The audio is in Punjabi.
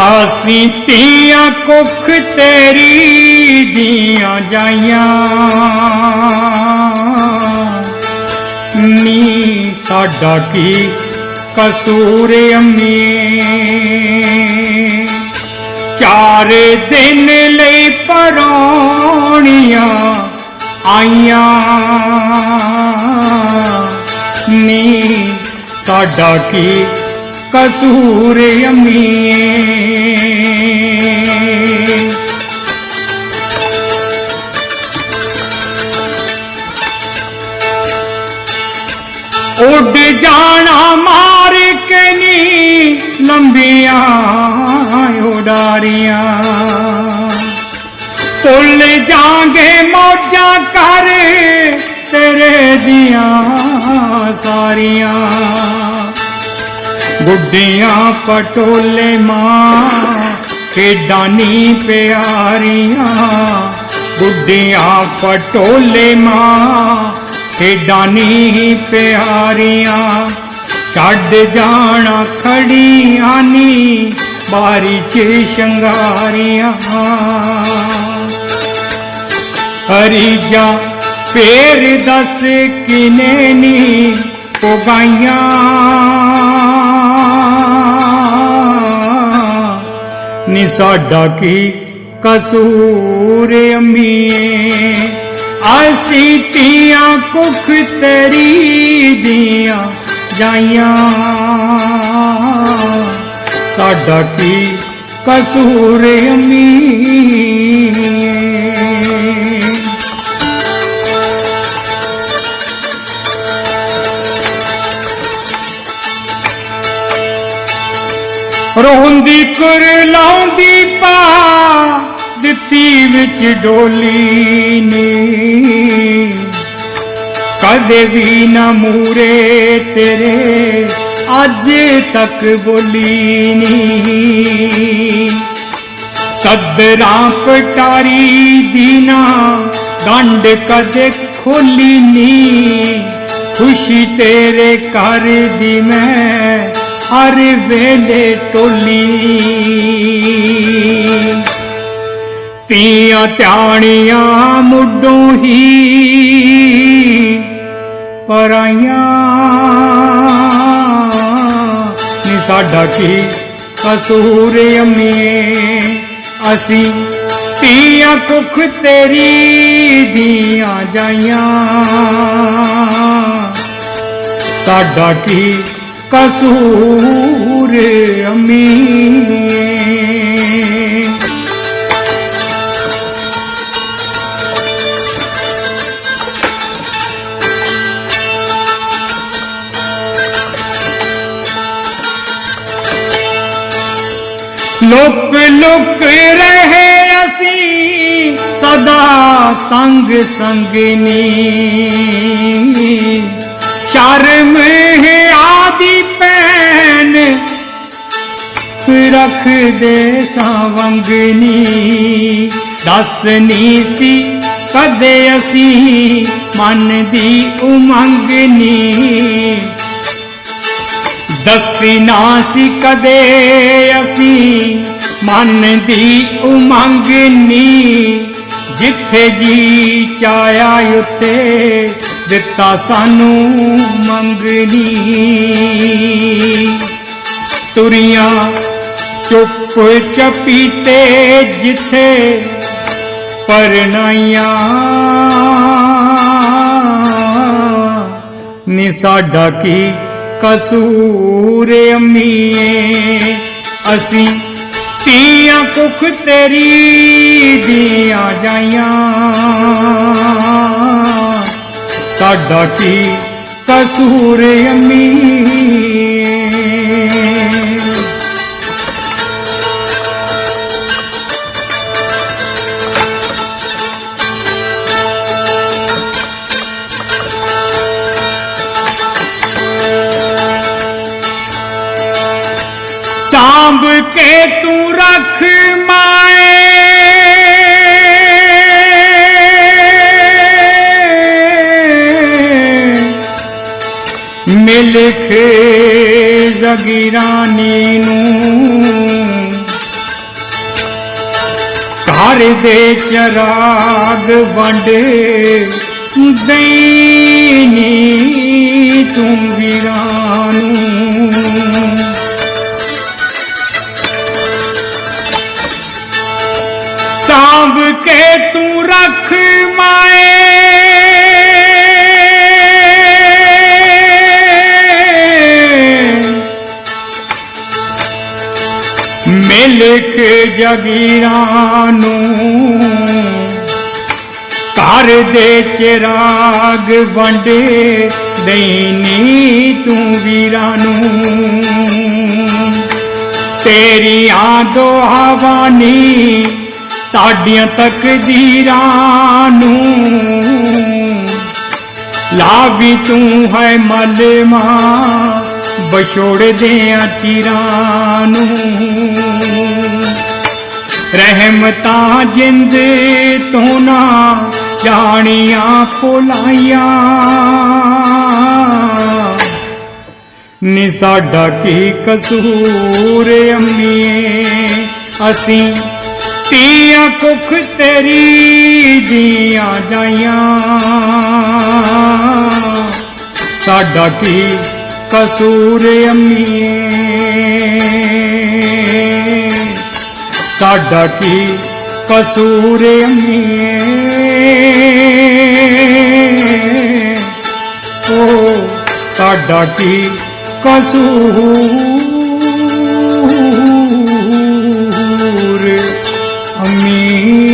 ਅਸੀਂ ਧੀਆਂ ਕੁੱਖ ਤੇਰੀ ਦੀਆਂ ਜਾਈਆਂ। ਨੀ ਸਾਡਾ ਕੀ ਕਸੂਰ ਅੰਮੀ? ਚਾਰ ਦਿਨ ਲਈ ਪਰੌਣੀਆਂ ਆਈਆਂ। ਨੀ ਸਾਡਾ ਕੀ ਕਸੂਰ ਅੰਮੀ ਉੱਡ ਜਾਣਾ ਮਾਰ ਕੇ ਨੀ ਲੰਬੀਆਂ ਉਡਾਰੀਆਂ। ਭੁੱਲ ਜਾਗੇ ਮੌਜਾਂ ਕਰ ਤੇਰੇ ਦੀਆਂ ਸਾਰੀਆਂ। ਗੁੱਡੀਆਂ ਪਟੋਲੇ ਮਾਂ, ਖੇਡਾਂ ਨੀ ਪਿਆਰੀਆਂ। ਗੁੱਡੀਆਂ ਪਟੋਲੇ ਮਾਂ, ਖੇਡਾਂ ਨੀ ਪਿਆਰੀਆਂ। ਛੱਡ ਜਾਣਾ ਖੜੀਆਂ ਨੀ, ਬਾਰੀ ਚ ਸ਼ੰਗਾਰੀਆਂ। ਹਰੀ ਜਾ ਫੇਰ ਦੱਸ ਕਿਨੇ ਨੀ ਪਗਾਈਆਂ ਨੀ ਸਾਡਾ ਕੀ ਕਸੂਰ ਅੰਮੀਏ ਅਸੀਂ ਧੀਆਂ ਕੁੱਖ ਤੇਰੀ ਦੀਆਂ ਜਾਈਆਂ। ਸਾਡਾ ਕੀ ਕਸੂਰ ਅੰਮੀਏ ਰੋਂਦੀ ਕੁਰ ਲਾਉਂਦੀ ਪਾ, ਦਿੱਤੀ ਵਿੱਚ ਡੋਲੀ ਨੇ। ਕਦੇ ਵੀ ਨਾ ਮੂਰੇ ਤੇਰੇ, ਅੱਜ ਤੱਕ ਬੋਲੀ ਨੀ। ਸਦਰਾਂ ਪਟਾਰੀ ਦੀਨਾ ਡੰਡ ਕਦੇ ਖੋਲੀ ਨਹੀਂ ਖੁਸ਼ੀ ਤੇਰੇ ਘਰ ਦੀ ਮੈਂ ਹਰ ਵੇਲੇ ਟੋਲੀ। ਤੀਆਂ ਧਾਣੀਆਂ ਮੁੱਢੋਂ ਹੀ ਪਰਾਈਆਂ। ਨੀ ਸਾਡਾ ਕੀ ਕਸੂਰ ਅੰਮੀਏ ਅਸੀਂ ਤੀਆਂ ਕੁੱਖ ਤੇਰੀ ਦੀਆਂ ਜਾਈਆਂ। ਸਾਡਾ ਕੀ ਕਸੂਰ ਅੰਮੀਏ ਲੁਕ ਲੁਕ ਰਹੇ ਅਸੀਂ ਸਦਾ ਸੰਗ ਸੰਗਨੀ ਸ਼ਰਮ ਰੱਖ ਦੇ ਸਾਵੰਗਨੀ ਦੱਸਨੀ ਸੀ ਕਦੇ ਅਸੀਂ ਮਨ ਦੀ ਉਮੰਗਨੀ ਦੱਸੀ ਨਾ ਸੀ ਕਦੇ ਅਸੀਂ ਮਨ ਦੀ ਉਮੰਗ ਨੀ। ਜਿੱਥੇ ਜੀ ਚਾਇਆ ਉੱਥੇ ਦਿੱਤਾ ਸਾਨੂੰ ਮੰਗਨੀ ਤੁਰੀਆਂ ਚੁੱਪ ਚਪੀਤੇ ਜਿੱਥੇ ਪਰਨਾਈਆਂ ਨੀ ਸਾਡਾ ਕੀ ਕਸੂਰ ਅੰਮੀਏ? ਅਸੀਂ ਤੀਆਂ ਕੁੱਖ ਤੇਰੀ ਦੀਆਂ ਜਾਈਆਂ। ਸਾਡਾ ਕੀ ਕਸੂਰ ਅੰਮੀਏ? ਸਾਂਭ ਕੇ ਤੂੰ ਰੱਖ ਮਾਏ। ਮਿਲਖ ਜ਼ਗੀਰਾਨੀ ਨੂੰ ਘਰ ਦੇ ਚਰਾਗ ਵੰਡ ਦੇਨੀ ਤੂੰ ਜਗੀਰਾਂ ਨੂੰ। ਘਰ ਦੇ ਚਿਰਾਗ ਵੰਡੇ ਦੇਨੀ ਤੂੰ ਵੀਰਾਂ ਨੂੰ। ਤੇਰੀਆਂ ਦੁਆਵਾਂ ਸਾਡੀਆਂ ਤਕਦੀਰਾਂ ਨੂੰ। ਲਾਵੀ ਤੂੰ ਹੈ ਮਲਮਾ ਬਛੋੜ ਦਿਆਂ ਚਿਰਾਂ ਨੂੰ। ਰਹਿਮਤਾਂ ਜਿੰਦ ਤੋਂ ਨਾ ਜਾਣੀਆਂ ਕੋਲਾਈਆਂ ਨੀ ਸਾਡਾ ਕੀ ਕਸੂਰ ਅੰਮੀਏ? ਅਸੀਂ ਤੀਆਂ ਕੁਖ ਤੇਰੀ ਦੀਆਂ ਜਾਈਆਂ। ਸਾਡਾ ਕੀ ਕਸੂਰ ਅੰਮੀਏ? తాడకి కసూరే ఓ తాడకి कसूरे अम्मी